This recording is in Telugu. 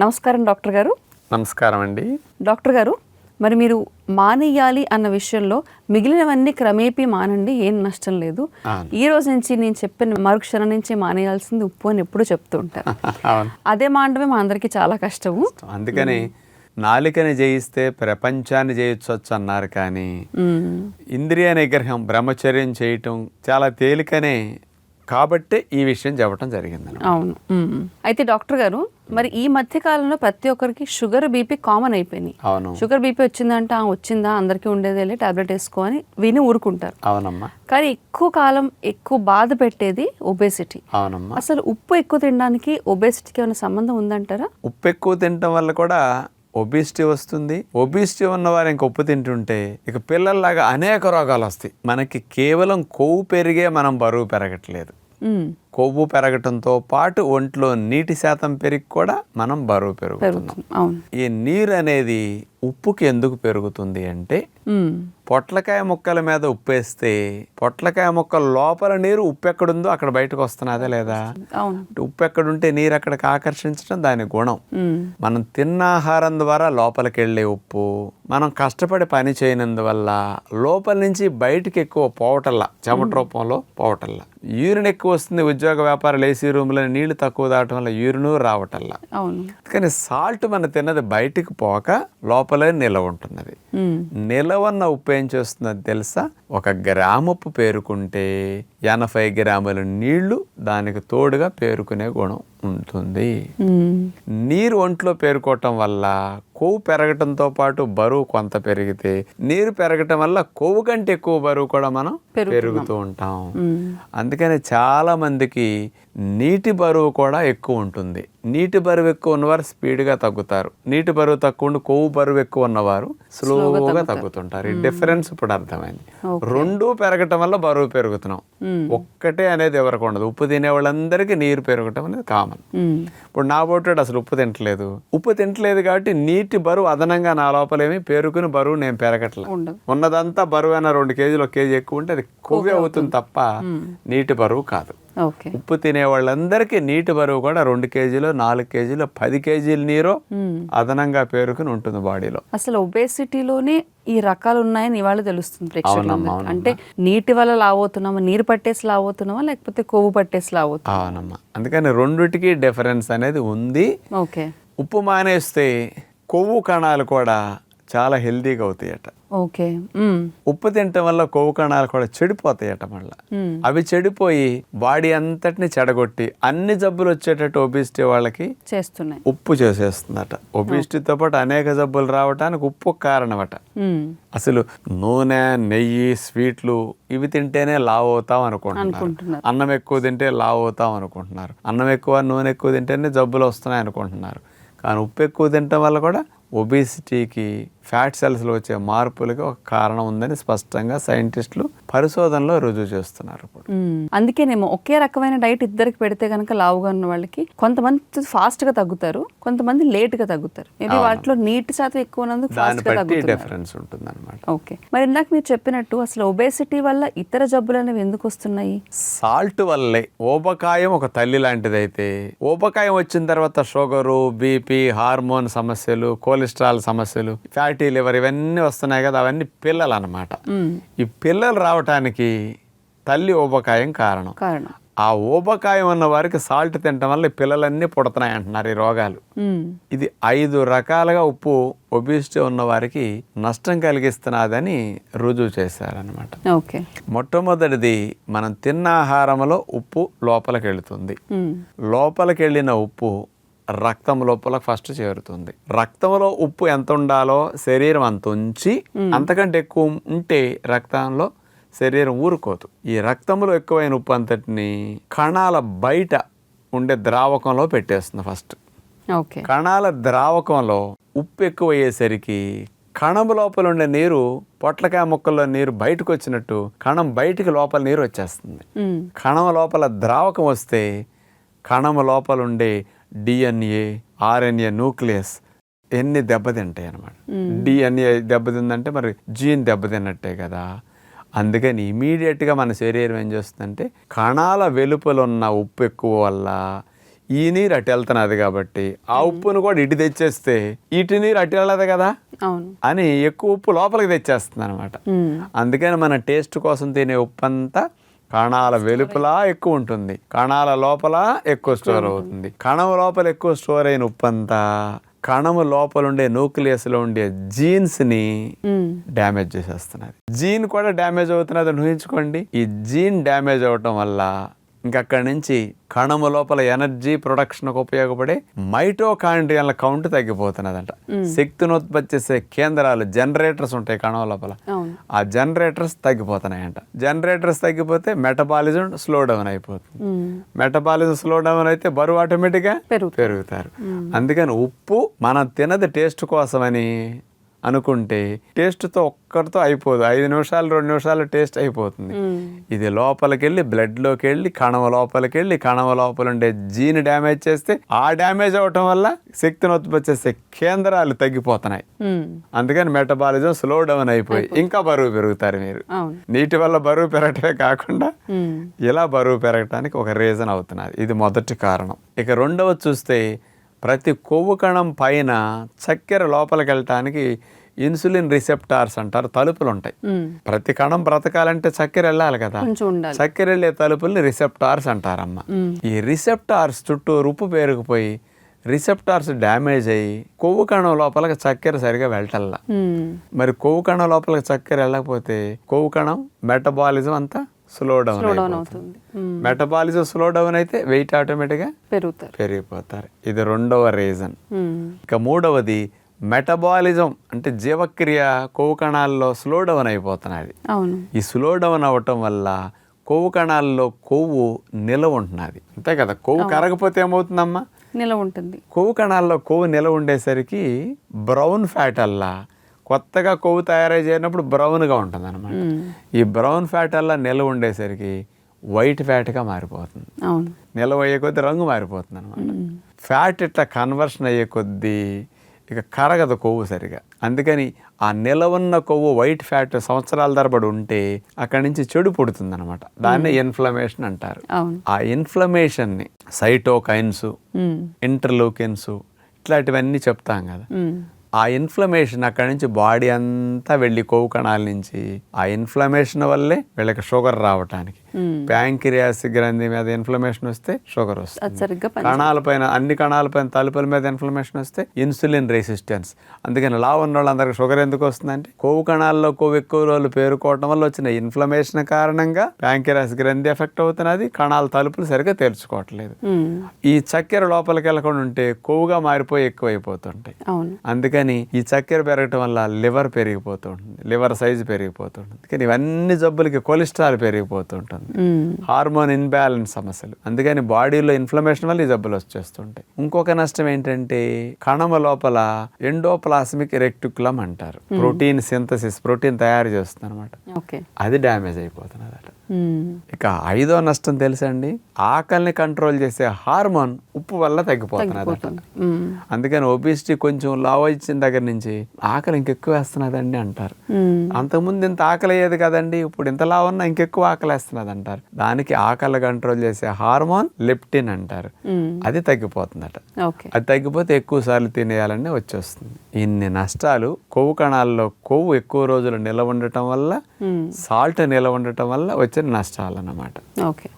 నమస్కారం డాక్టర్ గారు. నమస్కారం అండి. డాక్టర్ గారు మరి మీరు మానేయాలి అన్న విషయంలో మిగిలినవన్నీ క్రమేపీ మానండి ఏం నష్టం లేదు. ఈ రోజు నుంచి నేను చెప్పిన మరుక్షణం నుంచి మానేయాల్సింది ఉప్పు అని ఎప్పుడూ చెప్తూ ఉంటారు. అవును. అదే మానడమే మా అందరికీ చాలా కష్టము. అందుకని నాలికని జయిస్తే ప్రపంచాన్ని జయించవచ్చు అన్నారు కానీ. ఇంద్రియ నిగ్రహం బ్రహ్మచర్యం చేయటం చాలా తేలికనే కాబట్టే ఈ విషయం చెప్పడం జరిగింది అవును. అయితే డాక్టర్ గారు మరి ఈ మధ్య కాలంలో ప్రతి ఒక్కరికి షుగర్ బీపీ కామన్ అయిపోయినాయి అవును. షుగర్ బీపీ వచ్చిందంటే "ఆ, వచ్చిందా అందరికీ ఉండేదేలే టాబ్లెట్ వేసుకో అని విని ఊరుకుంటారు. అవునమ్మా. కానీ ఎక్కువ కాలం ఎక్కువ బాధ పెట్టేది ఒబేసిటీ. అవునమ్మా. అసలు ఉప్పు ఎక్కువ తినడానికి ఒబేసిటీకి ఏమైనా సంబంధం ఉందంటారా? ఉప్పు ఎక్కువ తినటం వల్ల కూడా ఒబిసిటీ వస్తుంది. ఒబిసిటీ ఉన్నవారు ఇంక ఉప్పు తింటుంటే ఇక పిల్లల్లాగా అనేక రోగాలు వస్తాయి. మనకి కేవలం కొవ్వు పెరిగే మనం బరువు పెరగట్లేదు. కొవ్వు పెరగటంతో పాటు ఒంట్లో నీటి శాతం పెరిగి కూడా మనం బరువు పెరుగుతున్నాం. ఈ నీరు అనేది ఉప్పుకి ఎందుకు పెరుగుతుంది అంటే. పొట్లకాయ ముక్కల మీద ఉప్పేస్తే పొట్లకాయ ముక్కల లోపల నీరు ఉప్పు ఎక్కడుందో అక్కడ బయటకు వస్తున్నదే లేదా? ఉప్పు ఎక్కడుంటే నీరు అక్కడికి ఆకర్షించడం దాని గుణం. మనం తిన్న ఆహారం ద్వారా లోపలికి వెళ్ళే ఉప్పు మనం కష్టపడి పని చేయనందువల్ల లోపల నుంచి బయటికి ఎక్కువ పోవటల్లా చెమట రూపంలో పోవటల్లా యూరిన్ ఎక్కువ వస్తుంది ఉద్యోగ వ్యాపారాలు ఏసీ రూమ్లో నీళ్ళు తక్కువ దాటం వల్ల యూరిన్ రావటల్లా అవును కానీ సాల్ట్ మన తిన్నది బయటికి పోక లోపలే నిలవ మ్మ్. నిలవన్న ఉప్పు ఏం చేస్తుందో తెలుసా ఒక గ్రాము ఉప్పు పేరుకుంటే ఎనభై గ్రాముల నీళ్ళు దానికి తోడుగా పేరుకునే గుణం ఉంటుంది. నీరు ఒంట్లో పేరుకోవటం వల్ల కొవ్వు పెరగటంతో పాటు బరువు కొంత పెరిగితే నీరు పెరగటం వల్ల కొవ్వు కంటే ఎక్కువ బరువు కూడా మనం పెరుగుతూ ఉంటాం. అందుకని చాలా మందికి నీటి బరువు కూడా ఎక్కువ ఉంటుంది. నీటి బరువు ఎక్కువ ఉన్నవారు స్పీడ్గా తగ్గుతారు. నీటి బరువు తక్కువ ఉండి కొవ్వు బరువు ఎక్కువ ఉన్నవారు స్లోగా తగ్గుతుంటారు. ఈ డిఫరెన్స్ ఇప్పుడు అర్థమైంది. రెండు పెరగటం వల్ల బరువు పెరుగుతున్నాం. ఒక్కటే అనేది ఎవరికి ఉండదు. ఉప్పు తినే వాళ్ళందరికీ నీరు పెరగటం అనేది కామన్. ఇప్పుడు నా పోటాడు అసలు ఉప్పు తింటలేదు. ఉప్పు తింటలేదు కాబట్టి నీటి బరువు అదనంగా నా లోపలేమి పేరుకుని బరువు నేను పెరగట్లేదు ఉన్నదంతా బరువు అయినా రెండు కేజీలు ఒక కేజీ ఎక్కువ ఉంటే అది కొవ్వు అవుతుంది తప్ప నీటి బరువు కాదు. ఉప్పు తినే వాళ్ళందరికీ నీటి బరువు కూడా రెండు కేజీలు నాలుగు కేజీలు పది కేజీల నీరు. అదనంగా పేరుకుని ఉంటుంది బాడీలో. అసలు ఒబేసిటీలోనే ఈ రకాలు ఉన్నాయని ఇవాళ తెలుస్తుంది అంటే నీటి వల్ల లావవుతున్నామా నీరు పట్టేసి లావవుతున్నామా లేకపోతే కొవ్వు పట్టేసి లావవుతున్నామా? అవునమ్మా. అందుకని రెండిటికి డిఫరెన్స్ అనేది ఉంది. ఓకే. ఉప్పు మానేస్తే కొవ్వు కణాలు కూడా చాలా హెల్తీగా అవుతాయట. ఓకే. ఉప్పు తినటం వల్ల కొవ్వు కణాలు కూడా చెడిపోతాయట మళ్ళీ. అవి చెడిపోయి బాడీ అంతటిని చెడగొట్టి అన్ని జబ్బులు వచ్చేటట్టు ఒబిసిటీ వాళ్ళకి చేస్తున్నాయి ఉప్పు చేసేస్తుందట ఒబిసిటీతో పాటు అనేక జబ్బులు రావడానికి ఉప్పు ఒక కారణమట. అసలు నూనె నెయ్యి స్వీట్లు ఇవి తింటేనే లావ్ అవుతాం అనుకుంటున్నారు. అన్నం ఎక్కువ తింటే లావ్ అవుతాం అనుకుంటున్నారు అన్నం ఎక్కువ నూనె ఎక్కువ తింటేనే జబ్బులు వస్తున్నాయి అనుకుంటున్నారు కానీ ఉప్పు ఎక్కువ తినటం వల్ల కూడా ఒబేసిటీకి ఫ్యాట్ సెల్స్లో వచ్చే మార్పులకి ఒక కారణం ఉందని స్పష్టంగా సైంటిస్టులు పరిశోధనలో రుజువు చేస్తున్నారు ఇప్పుడు. అందుకేనేమో ఒకే రకమైన డైట్ ఇద్దరికి పెడితే కనుక లావుగా ఉన్న వాళ్ళకి కొంతమంది ఫాస్ట్గా తగ్గుతారు కొంతమంది లేట్గా తగ్గుతారు. మేబీ వాటిలో నీటి శాతం ఎక్కువ ఉన్నందుకు ఫాస్ట్గా డిఫరెన్స్ ఉంటుంది ఓకే. మరి ఇందాక మీరు చెప్పినట్టు అసలు ఒబేసిటీ వల్ల ఇతర జబ్బులు అనేవి ఎందుకు వస్తున్నాయి? సాల్ట్ వల్లే. ఊబకాయం ఒక తల్లి లాంటిదైతే ఊబకాయం వచ్చిన తర్వాత షుగరు బీపీ హార్మోన్ సమస్యలు కొలెస్ట్రాల్ సమస్యలు ఫ్యాటీ లివర్ ఇవన్నీ వస్తున్నాయి కదా అవన్నీ పిల్లలు అన్నమాట మ్మ్. ఈ పిల్లలు రావటానికి తల్లి ఊబకాయం కారణం. కారణం. ఆ ఊబకాయం ఉన్న వారికి సాల్ట్ తినటం వల్ల పిల్లలన్నీ పుడుతున్నాయి అంటున్నారు ఈ రోగాలు. ఇది ఐదు రకాలుగా ఉప్పు ఒబిసిటీ ఉన్న వారికి నష్టం కలిగిస్తున్నదని రుజువు చేశారనమాట ఓకే. మొట్టమొదటిది మనం తిన్న ఆహారంలో ఉప్పు లోపలికి వెళుతుంది. లోపలికి వెళ్ళిన ఉప్పు రక్తం లోపల ఫస్ట్ చేరుతుంది. రక్తంలో ఉప్పు ఎంత ఉండాలో శరీరం అంత ఉంచి అంతకంటే ఎక్కువ ఉంటే రక్తంలో శరీరం ఊరుకోదు. ఈ రక్తంలో ఎక్కువైన ఉప్పు అంతటిని కణాల బయట ఉండే ద్రావకంలో పెట్టేస్తుంది ఫస్ట్. ఓకే. కణాల ద్రావకంలో ఉప్పు ఎక్కువ అయ్యేసరికి కణం లోపల ఉండే నీరు పొట్లకాయ మొక్కల్లో నీరు బయటకు వచ్చినట్టు కణం బయటికి లోపల నీరు వచ్చేస్తుంది. కణం లోపల ద్రావకం వస్తే కణం లోపల ఉండే డిఎన్ఏ ఆర్ఎన్ఏ న్యూక్లియస్ ఎన్ని దెబ్బతింటాయి అనమాట డిఎన్ఏ దెబ్బతిందంటే మరి జీన్ దెబ్బతిన్నట్టే కదా. అందుకని ఇమీడియట్గా మన శరీరం ఏం చేస్తుందంటే కణాల వెలుపల ఉన్న ఉప్పు ఎక్కువ వల్ల ఈ నీరు అటు వెళ్తున్నది కాబట్టి ఆ ఉప్పును కూడా ఇటు తెచ్చేస్తే ఇటు నీరు అటు వెళ్ళదు కదా? అని ఎక్కువ ఉప్పు లోపలికి తెచ్చేస్తుంది అనమాట. అందుకని మన టేస్ట్ కోసం తినే ఉప్పు అంతా కణాల వెలుపల ఎక్కువ ఉంటుంది. కణాల లోపల ఎక్కువ స్టోర్ అవుతుంది. కణం లోపల ఎక్కువ స్టోర్ అయిన ఉప్పు అంతా కణము లోపల ఉండే న్యూక్లియస్లో ఉండే జీన్స్ని మ్మ్. డ్యామేజ్ చేసేస్తున్నది జీన్ కూడా డ్యామేజ్ అవుతున్నది ఊహించుకోండి ఈ జీన్ డ్యామేజ్ అవటం వల్ల ఇంకక్కడి నుంచి కణము లోపల ఎనర్జీ ప్రొడక్షన్కు ఉపయోగపడే మైటోకాండ్రియన్ల కౌంట్ తగ్గిపోతున్నదంట. శక్తిని ఉత్పత్తి చేసే కేంద్రాలు జనరేటర్స్ ఉంటాయి కణం లోపల. ఆ జనరేటర్స్ తగ్గిపోతున్నాయంట. జనరేటర్స్ తగ్గిపోతే మెటబాలిజం స్లో డౌన్ అయిపోతుంది. మెటబాలిజం స్లో డౌన్ అయితే బరువు ఆటోమేటిక్గా. పెరుగుతారు. అందుకని ఉప్పు మనం తినది టేస్ట్ కోసమని అనుకుంటే టేస్ట్తో ఒక్కరితో అయిపోదు. ఐదు నిమిషాలు రెండు నిమిషాలు టేస్ట్ అయిపోతుంది. ఇది లోపలికి వెళ్ళి బ్లడ్లోకి వెళ్ళి కణమ లోపలికి వెళ్ళి కణమ లోపల ఉండే జీని డ్యామేజ్ చేస్తే ఆ డ్యామేజ్ అవటం వల్ల శక్తిని ఉత్పత్తి చేసే కేంద్రాలు తగ్గిపోతున్నాయి. అందుకని మెటబాలిజం స్లో డౌన్ అయిపోయి ఇంకా బరువు పెరుగుతారు మీరు. నీటి వల్ల బరువు పెరగటమే కాకుండా. ఇలా బరువు పెరగటానికి ఒక రీజన్ అవుతున్నది. ఇది మొదటి కారణం. ఇక రెండవ చూస్తే ప్రతి కొవ్వు కణం పైన చక్కెర లోపలికి వెళ్ళటానికి ఇన్సులిన్ రిసెప్టార్స్ అంటారు తలుపులు ఉంటాయి. ప్రతి కణం బ్రతకాలంటే చక్కెర వెళ్ళాలి కదా చక్కెర వెళ్ళే తలుపుల్ని రిసెప్టార్స్ అంటారమ్మ మ్మ్. ఈ రిసెప్టార్స్ చుట్టూ రుప్పు పేరుకుపోయి రిసెప్టార్స్ డ్యామేజ్ అయ్యి కొవ్వు కణం లోపలికి చక్కెర సరిగా వెళ్ళటల్లా. మరి కొవ్వు కణం లోపలికి చక్కెర వెళ్ళకపోతే కొవ్వు కణం మెటబాలిజం అంతా స్లో డౌన్ స్లో డౌన్ అవుతుంది. మెటబాలిజం స్లో డౌన్ అయితే వెయిట్ ఆటోమేటిక్గా పెరుగుతారు. పెరిగిపోతారు. ఇది రెండవ రీజన్ మ్మ్. ఇక మూడవది మెటబాలిజం అంటే జీవక్రియ కొవ్వు కణాల్లో స్లో డౌన్ అయిపోతున్నది. అవును. ఈ స్లో డౌన్ అవ్వటం వల్ల కొవ్వు కణాల్లో కొవ్వు నిలవ ఉంటున్నది. అంతే కదా? కొవ్వు కరగపోతే ఏమవుతుందమ్మా? నిలవ ఉంటుంది. కొవ్వు కణాల్లో కొవ్వు నిలవ ఉండేసరికి బ్రౌన్ ఫ్యాట్ అల్లా కొత్తగా కొవ్వు తయారై చేయనప్పుడు బ్రౌన్గా ఉంటుంది అనమాట. ఈ బ్రౌన్ ఫ్యాట్ అల్లా నిలవ ఉండేసరికి వైట్ ఫ్యాట్గా మారిపోతుంది. నిలవ అయ్యే కొద్దీ రంగు మారిపోతుంది అనమాట ఫ్యాట్ ఇట్లా కన్వర్షన్ అయ్యే కొద్దీ ఇక కరగదు కొవ్వు సరిగా. అందుకని ఆ నిలవున్న కొవ్వు వైట్ ఫ్యాట్ సంవత్సరాల తరబడి ఉంటే అక్కడి నుంచి చెడు పుడుతుంది అనమాట దాన్ని ఇన్ఫ్లమేషన్ అంటారు. ఆ ఇన్ఫ్లమేషన్ని సైటోకైన్స్. ఇంటర్లూకెన్స్ ఇట్లాంటివన్నీ చెప్తాం కదా. ఆ ఇన్ఫ్లమేషన్ అక్కడి నుంచి బాడీ అంతా వెళ్ళి కొవ్వు కణాల నుంచి ఆ ఇన్ఫ్లమేషన్ వల్లే వీళ్ళకి షుగర్ రావటానికి. ప్యాంక్రియాస్ గ్రంథి మీద ఇన్ఫ్లమేషన్ వస్తే షుగర్ వస్తుంది. సరిగ్గా పని కణాల పైన అన్ని కణాల పైన తలుపుల మీద ఇన్ఫ్లమేషన్ వస్తే ఇన్సులిన్ రెసిస్టెన్స్ అందుకని లా ఉన్న వాళ్ళందరికీ షుగర్ ఎందుకు వస్తుందంటే కొవ్వు కణాల్లో కొవ్వు ఎక్కువ రోజులు పేరుకోవటం వల్ల వచ్చిన ఇన్ఫ్లమేషన్ కారణంగా ప్యాంక్రియాస్ గ్రంథి ఎఫెక్ట్ అవుతున్నది కణాల తలుపులు సరిగ్గా తెరుచుకోవట్లేదు. మ్మ్. ఈ చక్కెర లోపలికి వెళ్ళకుండా ఉంటే కొవ్వుగా మారిపోయి ఎక్కువైపోతుంటాయి. అందుకని ఈ చక్కెర పెరగటం వల్ల లివర్ పెరిగిపోతుంటుంది లివర్ సైజు పెరిగిపోతుంటుంది కానీ ఇవన్నీ జబ్బులకి కొలెస్ట్రాల్ పెరిగిపోతుంటుంది మ్మ్. హార్మోన్ ఇన్బ్యాలెన్స్ సమస్యలు. అందుకని బాడీలో ఇన్ఫ్లమేషన్ వల్ల ఈ జబ్బులు వచ్చేస్తుంటాయి. ఇంకొక నష్టం ఏంటంటే కణమ లోపల ఎండోప్లాస్మిక్ రెక్టికులం అంటారు. ప్రోటీన్ సింథసిస్ ప్రోటీన్ తయారు చేస్తుంది అనమాట అది డ్యామేజ్ అయిపోతున్నదట. ఇక ఐదో నష్టం తెలుసండి? ఆకలిని కంట్రోల్ చేసే హార్మోన్ ఉప్పు వల్ల మ్మ్. అందుకని ఒబిసిటీ కొంచెం లావ్ ఇచ్చిన దగ్గర నుంచి ఆకలి ఇంకెక్కువ వేస్తున్నదండి అంటారు. అంతకుముందు ఇంత ఆకలి అయ్యేది కదండి ఇప్పుడు ఇంత లావ్ ఉన్నా ఇంకెక్కువ ఆకలి వేస్తున్నది అంటారు. దానికి ఆకలి కంట్రోల్ చేసే హార్మోన్ లెప్టిన్ అంటారు. అది తగ్గిపోతుందట. అది తగ్గిపోతే ఎక్కువ సార్లు తినేయాలని వచ్చేస్తుంది. ఇన్ని నష్టాలు కొవ్వు కణాల్లో కొవ్వు ఎక్కువ రోజులు నిలవ ఉండటం వల్ల. సాల్ట్ నిలవ ఉండటం వల్ల వచ్చిన నష్టాలు అన్నమాట ఓకే.